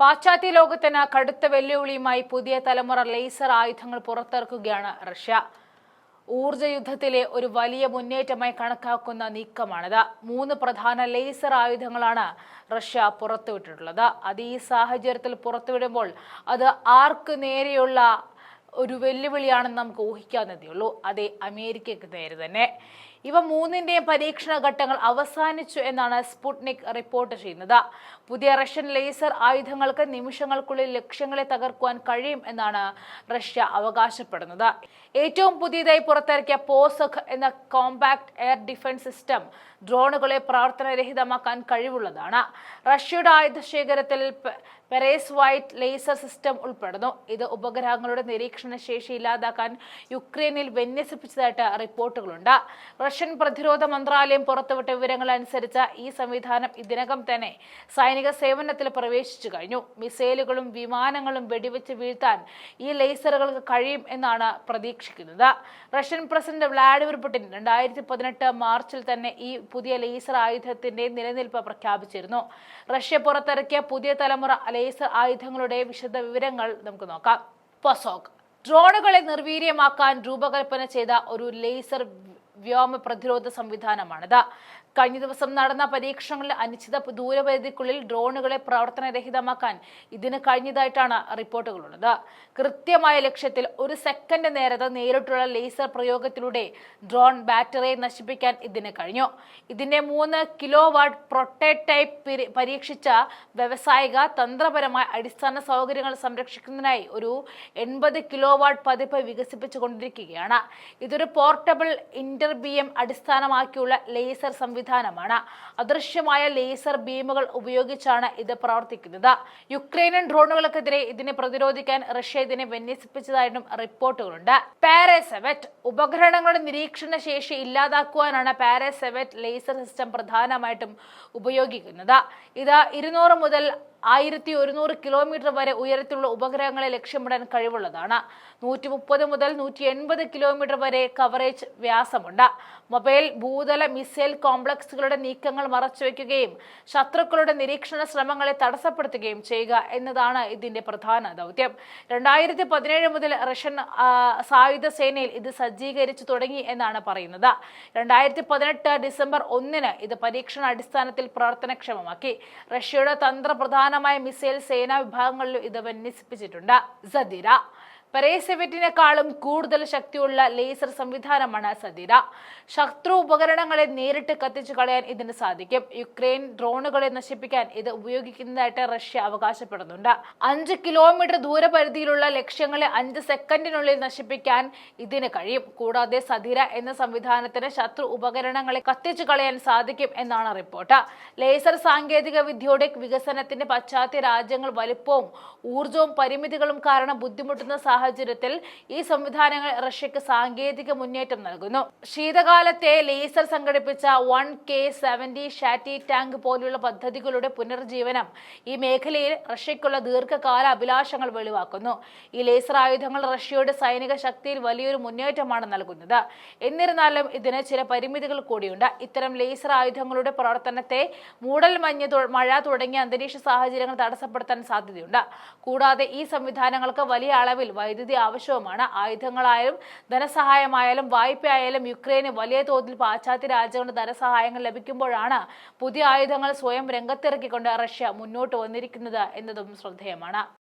പാശ്ചാത്യ ലോകത്തിന് കടുത്ത വെല്ലുവിളിയുമായി പുതിയ തലമുറ ലേസർ ആയുധങ്ങൾ പുറത്തിറക്കുകയാണ് റഷ്യ. ഊർജ യുദ്ധത്തിലെ ഒരു വലിയ മുന്നേറ്റമായി കണക്കാക്കുന്ന നീക്കമാണിത്. മൂന്ന് പ്രധാന ലേസർ ആയുധങ്ങളാണ് റഷ്യ പുറത്തുവിട്ടിട്ടുള്ളത്. അത് ഈ സാഹചര്യത്തിൽ പുറത്തുവിടുമ്പോൾ അത് ആർക്ക് നേരെയുള്ള ഒരു വെല്ലുവിളിയാണെന്ന് നമുക്ക് ഊഹിക്കാവുന്നതേ ഉള്ളൂ. അതേ അമേരിക്കയ്ക്ക് നേരെ തന്നെ. ഇവ മൂന്നിന്റെയും പരീക്ഷണ ഘട്ടങ്ങൾ അവസാനിച്ചു എന്നാണ് സ്പുട്നിക് റിപ്പോർട്ട് ചെയ്യുന്നത്. പുതിയ റഷ്യൻ ലേസർ ആയുധങ്ങൾക്ക് നിമിഷങ്ങൾക്കുള്ളിൽ ലക്ഷ്യങ്ങളെ തകർക്കുവാൻ കഴിയും എന്നാണ് റഷ്യ അവകാശപ്പെടുന്നത്. ഏറ്റവും പുതിയതായി പുറത്തിറക്കിയ പോസഖ് എന്ന കോമ്പാക്ട് എയർ ഡിഫൻസ് സിസ്റ്റം ഡ്രോണുകളെ പ്രവർത്തനരഹിതമാക്കാൻ കഴിവുള്ളതാണ്. റഷ്യയുടെ ആയുധ ശേഖരത്തിൽ പെ- വൈറ്റ് ലേസർ സിസ്റ്റം ഉൾപ്പെടുന്നു. ഇത് ഉപഗ്രഹങ്ങളുടെ നിരീക്ഷണ ശേഷി ഇല്ലാതാക്കാൻ യുക്രൈനിൽ വിന്യസിപ്പിച്ചതായിട്ട് റിപ്പോർട്ടുകളുണ്ട്. റഷ്യൻ പ്രതിരോധ മന്ത്രാലയം പുറത്തുവിട്ട വിവരങ്ങൾ അനുസരിച്ച് ഈ സംവിധാനം ഇതിനകം തന്നെ സൈനിക സേവനത്തിൽ പ്രവേശിച്ചു കഴിഞ്ഞു. മിസൈലുകളും വിമാനങ്ങളും വെടിവെച്ച് വീഴ്ത്താൻ ഈ ലേസറുകൾക്ക് കഴിയും എന്നാണ് പ്രതീക്ഷിക്കുന്നത്. റഷ്യൻ പ്രസിഡന്റ് വ്ളാഡിമിർ പുടിൻ രണ്ടായിരത്തി പതിനെട്ട് മാർച്ചിൽ തന്നെ ഈ പുതിയ ലേസർ ആയുധത്തിന്റെ നിലനിൽപ്പ് പ്രഖ്യാപിച്ചിരുന്നു. റഷ്യ പുറത്തിറക്കിയ പുതിയ തലമുറ ലേസർ ആയുധങ്ങളുടെ വിശദ വിവരങ്ങൾ നമുക്ക് നോക്കാം. പൊസോക്. ഡ്രോണുകളെ നിർവീര്യമാക്കാൻ രൂപകൽപ്പന ചെയ്ത ഒരു ലേസർ വ്യോമ പ്രതിരോധ സംവിധാനമാണിത്. കഴിഞ്ഞ ദിവസം നടന്ന പരീക്ഷണങ്ങളിൽ അനിശ്ചിത ദൂരപരിധിക്കുള്ളിൽ ഡ്രോണുകളെ പ്രവർത്തനരഹിതമാക്കാൻ ഇതിന് കഴിഞ്ഞതായിട്ടാണ് റിപ്പോർട്ടുകളുള്ളത്. കൃത്യമായ ലക്ഷ്യത്തിൽ ഒരു സെക്കൻഡ് നേരത്തെ നേരിട്ടുള്ള ലേസർ പ്രയോഗത്തിലൂടെ ഡ്രോൺ ബാറ്ററിയെ നശിപ്പിക്കാൻ ഇതിന് കഴിഞ്ഞു. ഇതിന്റെ മൂന്ന് കിലോ വാട്ട് പ്രൊട്ടോടൈപ്പ് പരീക്ഷിച്ച വ്യവസായിക തന്ത്രപരമായ അടിസ്ഥാന സൗകര്യങ്ങൾ സംരക്ഷിക്കുന്നതിനായി ഒരു എൺപത് കിലോ വാട്ട് പതിപ്പ് വികസിപ്പിച്ചുകൊണ്ടിരിക്കുകയാണ്. ഇതൊരു പോർട്ടബിൾ ഇന്റർബിയം അടിസ്ഥാനമാക്കിയുള്ള ലേസർ സംവിധാനമാണ്. അദൃശ്യമായ ലേസർ ബീമുകൾ ഉപയോഗിച്ചാണ് ഇത് പ്രവർത്തിക്കുന്നത്. യുക്രൈനിയൻ ഡ്രോണുകൾക്കെതിരെ ഇതിനെ പ്രതിരോധിക്കാൻ റഷ്യ ഇതിനെ വിന്യസിപ്പിച്ചതായിട്ടും റിപ്പോർട്ടുകളുണ്ട്. പാരസെവറ്റ് ഉപഗ്രഹങ്ങളുടെ നിരീക്ഷണ ശേഷി ഇല്ലാതാക്കുവാനാണ് പാരസെവറ്റ് ലേസർ സിസ്റ്റം പ്രധാനമായിട്ടും ഉപയോഗിക്കുന്നത്. ഇത് ഇരുന്നൂറ് മുതൽ ആയിരത്തി ഒരുന്നൂറ് കിലോമീറ്റർ വരെ ഉയരത്തിലുള്ള ഉപഗ്രഹങ്ങളെ ലക്ഷ്യമിടാൻ കഴിവുള്ളതാണ്. നൂറ്റി മുപ്പത് മുതൽ നൂറ്റി എൺപത് കിലോമീറ്റർ വരെ കവറേജ് വ്യാസമുണ്ട്. മൊബൈൽ ഭൂതല മിസൈൽ കോംപ്ലക്സുകളുടെ നീക്കങ്ങൾ മറച്ചുവെക്കുകയും ശത്രുക്കളുടെ നിരീക്ഷണ ശ്രമങ്ങളെ തടസ്സപ്പെടുത്തുകയും ചെയ്യുക എന്നതാണ് ഇതിന്റെ പ്രധാന ദൗത്യം. രണ്ടായിരത്തി പതിനേഴ് മുതൽ റഷ്യൻ സായുധ സേനയിൽ ഇത് സജ്ജീകരിച്ചു തുടങ്ങി എന്നാണ് പറയുന്നത്. രണ്ടായിരത്തി പതിനെട്ട് ഡിസംബർ ഒന്നിന് ഇത് പരീക്ഷണ അടിസ്ഥാനത്തിൽ പ്രവർത്തനക്ഷമമാക്കി. റഷ്യയുടെ തന്ത്രപ്രധാനമായ മിസൈൽ സേനാ വിഭാഗങ്ങളിലും ഇത് വിന്യസിപ്പിച്ചിട്ടുണ്ട് സദിര. പെരേസെവറ്റിനേക്കാളും കൂടുതൽ ശക്തിയുള്ള ലേസർ സംവിധാനമാണ് സദിര ശത്രു ഉപകരണങ്ങളെ നേരിട്ട് കത്തിച്ചു കളയാൻ ഇതിന് സാധിക്കും. യുക്രൈൻ ഡ്രോണുകളെ നശിപ്പിക്കാൻ ഇത് ഉപയോഗിക്കുന്നതായിട്ട് റഷ്യ അവകാശപ്പെടുന്നുണ്ട്. അഞ്ച് കിലോമീറ്റർ ദൂരപരിധിയിലുള്ള ലക്ഷ്യങ്ങളെ അഞ്ച് സെക്കൻഡിനുള്ളിൽ നശിപ്പിക്കാൻ ഇതിന് കഴിയും. കൂടാതെ സദിര എന്ന സംവിധാനത്തിന് ശത്രു ഉപകരണങ്ങളെ കത്തിച്ചു കളയാൻ സാധിക്കും എന്നാണ് റിപ്പോർട്ട്. ലേസർ സാങ്കേതിക വിദ്യയുടെ വികസനത്തിന്റെ പശ്ചാത്തല രാജ്യങ്ങൾ വലിപ്പവും ഊർജവും പരിമിതികളും കാരണം ബുദ്ധിമുട്ടുന്ന സാഹചര്യത്തിൽ ഈ സംവിധാനങ്ങൾ റഷ്യക്ക് സാങ്കേതിക മുന്നേറ്റം നൽകുന്നു. ശീതകാലത്തെ ലേസർ സംഘടിപ്പിച്ച one K seventy Szhatie tank പോലെയുള്ള പദ്ധതികളുടെ പുനർജീവനം ഈ മേഖലയിൽ റഷ്യക്കുള്ള ദീർഘകാല അഭിലാഷങ്ങൾ വെളിവാക്കുന്നു. ഈ ലേസർ ആയുധങ്ങൾ റഷ്യയുടെ സൈനിക ശക്തിയിൽ വലിയൊരു മുന്നേറ്റമാണ് നൽകുന്നത്. എന്നിരുന്നാലും ഇതിന് ചില പരിമിതികൾ കൂടിയുണ്ട്. ഇത്തരം ലേസർ ആയുധങ്ങളുടെ പ്രവർത്തനത്തെ മൂടൽ മഞ്ഞ് മഴ തുടങ്ങിയ അന്തരീക്ഷ സാഹചര്യങ്ങൾ തടസ്സപ്പെടുത്താൻ സാധ്യതയുണ്ട്. കൂടാതെ ഈ സംവിധാനങ്ങൾക്ക് വലിയ അളവിൽ വൈദ്യുതി ആവശ്യവുമാണ്. ആയുധങ്ങളായാലും ധനസഹായമായാലും വായ്പയായാലും യുക്രൈന് വലിയ തോതിൽ പാശ്ചാത്യ രാജ്യങ്ങളുടെ ധനസഹായങ്ങൾ ലഭിക്കുമ്പോഴാണ് പുതിയ ആയുധങ്ങൾ സ്വയം രംഗത്തിറക്കിക്കൊണ്ട് റഷ്യ മുന്നോട്ട് വന്നിരിക്കുന്നത് എന്നതും ശ്രദ്ധേയമാണ്.